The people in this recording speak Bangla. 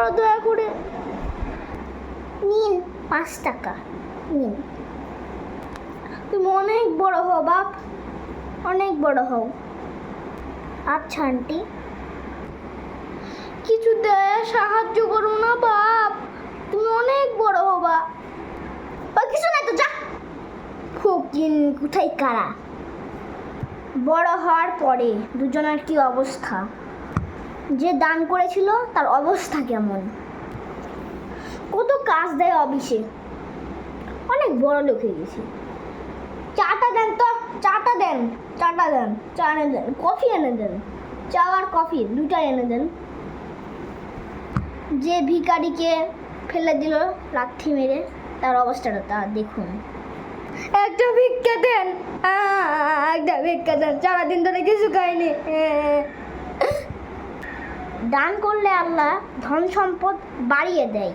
করো দয়া করে। নিন, পাঁচ টাকা। নিন। তুমি অনেক বড় হও, বাপ। অনেক বড় হও। আচ্ছা আন্টি। কিছু দেয় সাহায্য করো না, বাপ। তুমি অনেক বড় হবা বা। কিছু না তো, যা। ফকিন কোথায় কারা? বড় হওয়ার পরে দুজনের কি অবস্থা? যে দান করেছিল, তার অবস্থা কেমন? কত কাজ দেয় অফিসে। অনেক বড় লোক হয়ে গেছে। চাটা দেন তো, চাটা দেন চাটা দেন, চা এনে দেন, কফি এনে দেন, চা আর কফি, দুটাই এনে দেন। যে ভিকারিকে ফেলে দিল লাথি মেরে, তার অবস্থাটা তা দেখুন। একটা ভিক্ষা দেন একটা ভিক্ষা দেন, সারাদিন ধরে কিছু খাইনি দান করলে আল্লাহ ধন সম্পদ বাড়িয়ে দেয়।